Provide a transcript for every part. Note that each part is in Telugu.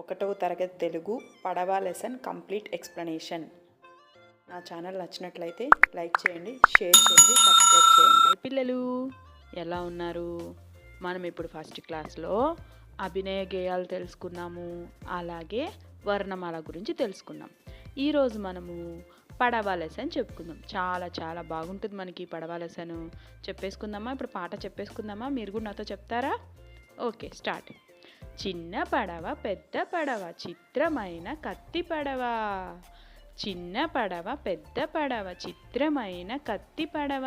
ఒకటవ తరగతి తెలుగు పడవ లెసన్ కంప్లీట్ ఎక్స్ప్లెనేషన్ నా ఛానల్ నచ్చినట్లయితే లైక్ చేయండి షేర్ చేయండి సబ్స్క్రైబ్ చేయండి. పిల్లలు ఎలా ఉన్నారు? మనం ఇప్పుడు ఫస్ట్ క్లాస్లో అభినయ గేయాలు తెలుసుకున్నాము అలాగే వర్ణమాల గురించి తెలుసుకున్నాం. ఈరోజు మనము పడవ లెసన్ చెప్పుకుందాం. చాలా చాలా బాగుంటుంది మనకి పడవ లెసన్ చెప్పేసుకుందామా? ఇప్పుడు పాట చెప్పేసుకుందామా? మీరు కూడా నాతో చెప్తారా? ఓకే స్టార్ట్ చిన్న పడవ పెద్ద పడవ చిత్రమైన కత్తి పడవ. చిన్న పడవ పెద్ద పడవ చిత్రమైన కత్తి పడవ.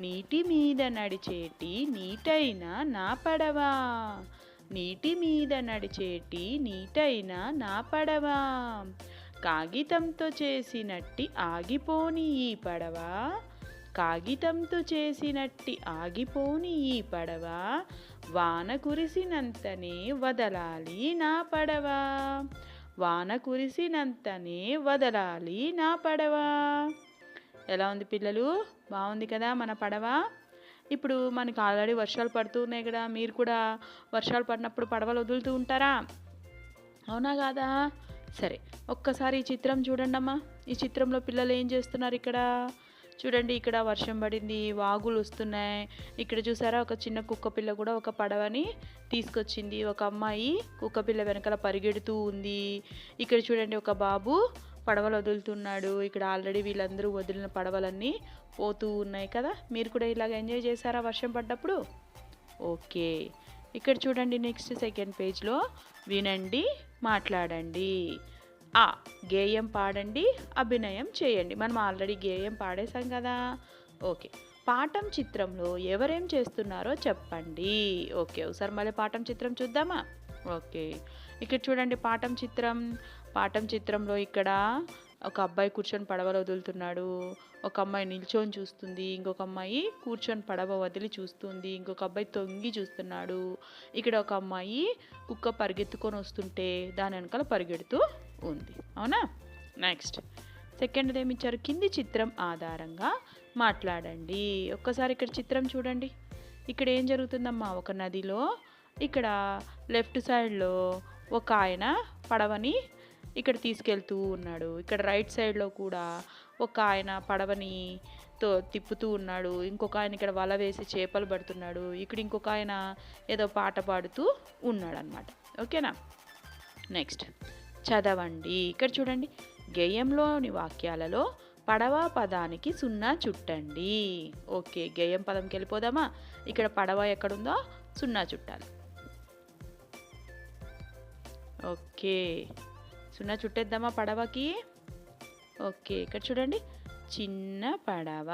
నీటి మీద నడిచేటి నీటైన నా పడవ. నీటి మీద నడిచేటి నీటైన నా పడవ. కాగితంతో చేసినట్టి ఆగిపోని ఈ పడవ. కాగితంతో చేసినట్టి ఆగిపోని ఈ పడవ. వాన కురిసినంతనే వదలాలి నా పడవ. వాన కురిసినంతనే వదలాలి నా పడవ. ఎలా ఉంది పిల్లలు? బాగుంది కదా మన పడవ? ఇప్పుడు మనకు ఆల్రెడీ వర్షాలు పడుతూ ఉన్నాయి కదా మీరు కూడా వర్షాలు పడినప్పుడు పడవలు వదులుతూ ఉంటారా? అవునా కాదా? సరే ఒక్కసారి ఈ చిత్రం చూడండమ్మా. ఈ చిత్రంలో పిల్లలు ఏం చేస్తున్నారు ఇక్కడ? చూడండి ఇక్కడ వర్షం పడింది వాగులు వస్తున్నాయి. ఇక్కడ చూసారా ఒక చిన్న కుక్కపిల్ల కూడా ఒక పడవని తీసుకొచ్చింది. ఒక అమ్మాయి కుక్కపిల్ల వెనకాల పరిగెడుతూ ఉంది. ఇక్కడ చూడండి ఒక బాబు పడవలు వదులుతున్నాడు. ఇక్కడ ఆల్రెడీ వీళ్ళందరూ వదిలిన పడవలన్నీ పోతూ ఉన్నాయి కదా. మీరు కూడా ఇలాగ ఎంజాయ్ చేశారా వర్షం పడ్డప్పుడు? ఓకే. ఇక్కడ చూడండి నెక్స్ట్ సెకండ్ పేజ్లో వినండి మాట్లాడండి. ఆ గేయం పాడండి అభినయం చేయండి. మనం ఆల్రెడీ గేయం పాడేశాం కదా. ఓకే. పాఠం చిత్రంలో ఎవరేం చేస్తున్నారో చెప్పండి. ఓకే ఒకసారి మళ్ళీ పాఠం చిత్రం చూద్దామా? ఓకే. ఇక్కడ చూడండి పాఠం చిత్రం. పాఠం చిత్రంలో ఇక్కడ ఒక అబ్బాయి కూర్చొని పడవలో వదులుతున్నాడు. ఒక అమ్మాయి నిల్చొని చూస్తుంది. ఇంకొక అమ్మాయి కూర్చొని పడవ వదిలి చూస్తుంది. ఇంకొక అబ్బాయి తొంగి చూస్తున్నాడు. ఇక్కడ ఒక అమ్మాయి కుక్క పరిగెత్తుకొని వస్తుంటే దాని వెనకాల పరిగెడుతూ ఉంది. అవునా? నెక్స్ట్ సెకండ్ ఏమి ఇచ్చారు కింది చిత్రం ఆధారంగా మాట్లాడండి. ఒక్కసారి ఇక్కడ చిత్రం చూడండి. ఇక్కడ ఏం జరుగుతుందమ్మా? ఒక నదిలో ఇక్కడ లెఫ్ట్ సైడ్లో ఒక ఆయన పడవని ఇక్కడ తీసుకెళ్తూ ఉన్నాడు. ఇక్కడ రైట్ సైడ్లో కూడా ఒక ఆయన పడవని తో తిప్పుతూ ఉన్నాడు. ఇంకొక ఆయన ఇక్కడ వల వేసి చేపలు పడుతున్నాడు. ఇక్కడ ఇంకొక ఆయన ఏదో పాట పాడుతూ ఉన్నాడు అనమాట ఓకేనా? నెక్స్ట్ చదవండి. ఇక్కడ చూడండి. గేయంలోని వాక్యాలలో పడవ పదానికి సున్నా చుట్టండి. ఓకే గేయం పదంకి వెళ్ళిపోదామా? ఇక్కడ పడవ ఎక్కడుందో సున్నా చుట్టాలి. ఓకే సున్నా చుట్టేద్దామా పడవకి? ఓకే ఇక్కడ చూడండి. చిన్న పడవ.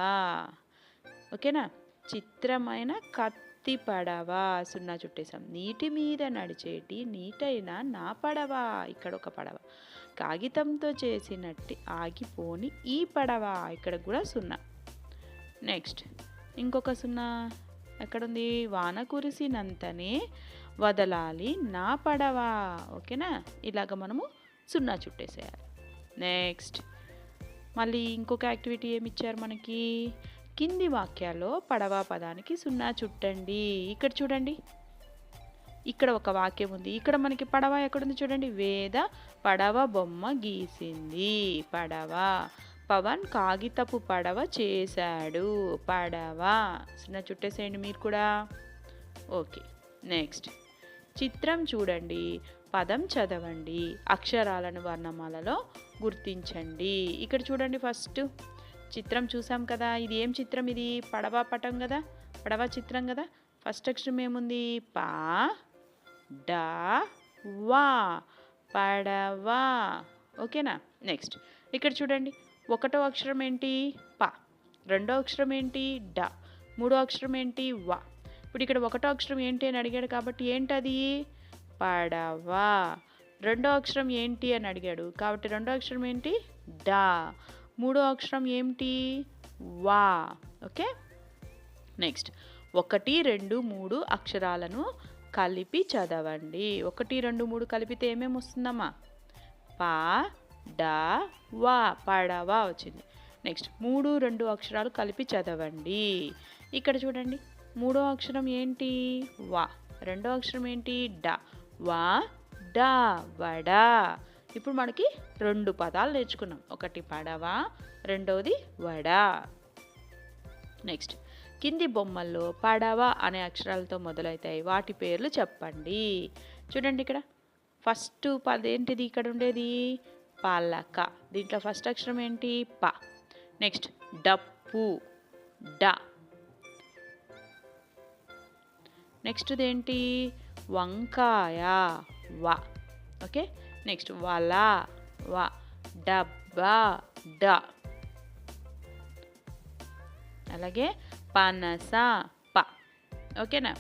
ఓకేనా? చిత్రమైన కథ కత్తి పడవ? సున్నా చుట్టేసాం నీటి మీద నడిచేటి నీటైన నా పడవ? ఇక్కడ ఒక పడవ. కాగితంతో చేసినట్టు ఆగిపోని ఈ పడవ? ఇక్కడ కూడా సున్నా. నెక్స్ట్ ఇంకొక సున్నా. ఎక్కడుంది? వాన కురిసినంతనే వదలాలి నా పడవ. ఓకేనా? ఇలాగ మనము సున్నా చుట్టేసేయాలి. నెక్స్ట్ మళ్ళీ ఇంకొక యాక్టివిటీ ఏమి ఇచ్చారు మనకి? కింది వాక్యాల్లో పడవ పదానికి సున్నా చుట్టండి. ఇక్కడ చూడండి. ఇక్కడ ఒక వాక్యం ఉంది. ఇక్కడ మనకి పడవ ఎక్కడుంది చూడండి. వేద పడవ బొమ్మ గీసింది. పడవ. పవన్ కాగితపు పడవ చేశాడు. పడవ. సున్నా చుట్టేసేయండి మీరు కూడా. ఓకే. నెక్స్ట్. చిత్రం చూడండి. పదం చదవండి. అక్షరాలను వర్ణమాలలో గుర్తించండి. ఇక్కడ చూడండి ఫస్ట్. చిత్రం చూసాం కదా ఇది ఏం చిత్రం ఇది? పడవ పటం కదా పడవ చిత్రం కదా. ఫస్ట్ అక్షరం ఏముంది? పా డా వా పడవ. ఓకేనా? నెక్స్ట్. ఇక్కడ చూడండి. ఒకటో అక్షరం ఏంటి? పా. రెండో అక్షరం ఏంటి? డా. మూడో అక్షరం ఏంటి? వా. ఇప్పుడు ఇక్కడ ఒకటో అక్షరం ఏంటి అని అడిగాడు కాబట్టి ఏంటది? పడవ. రెండో అక్షరం ఏంటి అని అడిగాడు కాబట్టి రెండో అక్షరం ఏంటి? డా. మూడో అక్షరం ఏంటి వా. ఓకే? నెక్స్ట్. ఒకటి రెండు మూడు అక్షరాలను కలిపి చదవండి. ఒకటి రెండు మూడు కలిపితే ఏమేమి వస్తుందమ్మా? పా డా వా. పడవా వచ్చింది. నెక్స్ట్. మూడు రెండు అక్షరాలు కలిపి చదవండి. ఇక్కడ చూడండి. మూడో అక్షరం ఏంటి? వా. రెండో అక్షరం ఏంటి? డా. వా డా వడా. ఇప్పుడు మనకి రెండు పదాలు నేర్చుకున్నాం. ఒకటి పడవ రెండవది వడ. నెక్స్ట్ కింది బొమ్మల్లో పడవ అనే అక్షరాలతో మొదలవుతాయి వాటి పేర్లు చెప్పండి. చూడండి ఇక్కడ. ఫస్ట్ పదేంటిది? ఇక్కడ ఉండేది పలక. దీంట్లో ఫస్ట్ అక్షరం ఏంటి? ప. నెక్స్ట్ డప్పు డ. నెక్స్ట్ ఏంటి వంకాయ వ. ఓకే? నెక్స్ట్ వల వ డబ్బా డ. అలాగే పనస ప. ఓకేనా?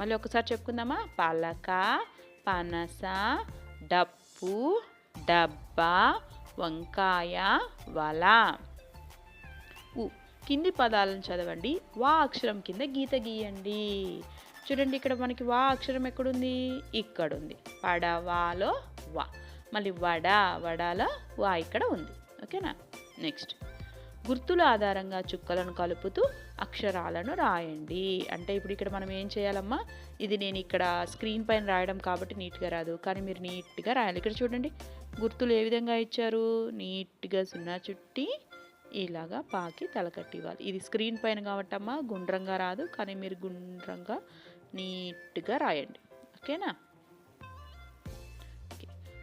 మళ్ళీ ఒకసారి చెప్పుకుందామా? పలక పనస డప్పు డబ్బా వంకాయ వల. ఉ కింది పదాలను చదవండి. వా అక్షరం కింద గీత గీయండి. చూడండి ఇక్కడ మనకి వా అక్షరం ఎక్కడుంది? ఇక్కడ ఉంది పడవాలో వా. మళ్ళీ వడ వడాలో వా ఇక్కడ ఉంది. ఓకేనా? నెక్స్ట్. గుర్తుల ఆధారంగా చుక్కలను కలుపుతూ అక్షరాలను రాయండి. అంటే ఇప్పుడు ఇక్కడ మనం ఏం చేయాలమ్మా? ఇది నేను ఇక్కడ స్క్రీన్ పైన రాయడం కాబట్టి నీట్గా రాదు. కానీ మీరు నీట్గా రాయాలి. ఇక్కడ చూడండి. గుర్తులు ఏ విధంగా ఇచ్చారు? నీట్గా సున్నా చుట్టి ఇలాగా పాకి తలకట్టి ఇవ్వాలి ఇది స్క్రీన్ పైన కాబట్టమ్మా గుండ్రంగా రాదు. కానీ మీరు గుండ్రంగా నీట్గా రాయండి. ఓకేనా?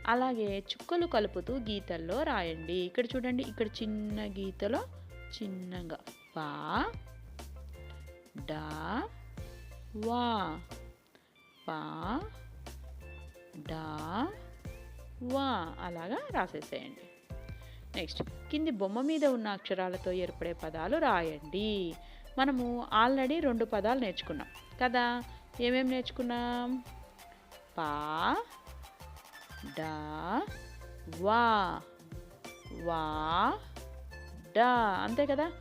అలాగే చుక్కలు కలుపుతూ గీతల్లో రాయండి. ఇక్కడ చూడండి ఇక్కడ చిన్న గీతలో చిన్నగా పా డా వా పా డా వా అలాగా రాసేసేయండి. నెక్స్ట్ కింది బొమ్మ మీద ఉన్న అక్షరాలతో ఏర్పడే పదాలు రాయండి. మనము ఆల్రెడీ రెండు పదాలు నేర్చుకున్నాం కదా? ఏమేమి నేర్చుకున్నాం? పా డా వా వా డా. అంతే కదా?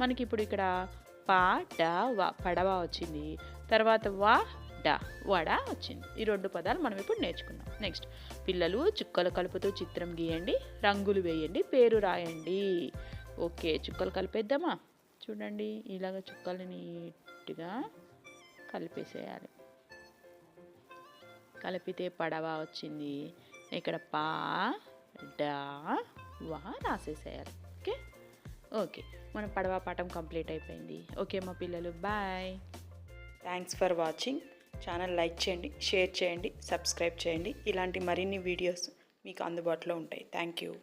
మనకి ఇప్పుడు ఇక్కడ పా డా వా పడవ వచ్చింది. తర్వాత వా డా వడ వచ్చింది. ఈ రెండు పదాలు మనం ఇప్పుడు నేర్చుకున్నాం నెక్స్ట్ పిల్లలు చుక్కలు కలుపుతూ చిత్రం గీయండి రంగులు వేయండి పేరు రాయండి. ఓకే చుక్కలు కలిపేద్దామా? చూడండి ఇలాగ చుక్కలు నీట్గా కలిపేసేయాలి. కలిపితే పడవ వచ్చింది. ఇక్కడ పా డా వా రాసేసేయాలి. ఓకే? ఓకే. మన పడవ పాఠం కంప్లీట్ అయిపోయింది. ఓకే మా పిల్లలు bye. Thanks for watching channel like చేయండి షేర్ చేయండి సబ్స్క్రైబ్ చేయండి. ఇలాంటి మరిన్ని వీడియోస్ మీకు అందుబాటులో ఉంటాయి. Thank you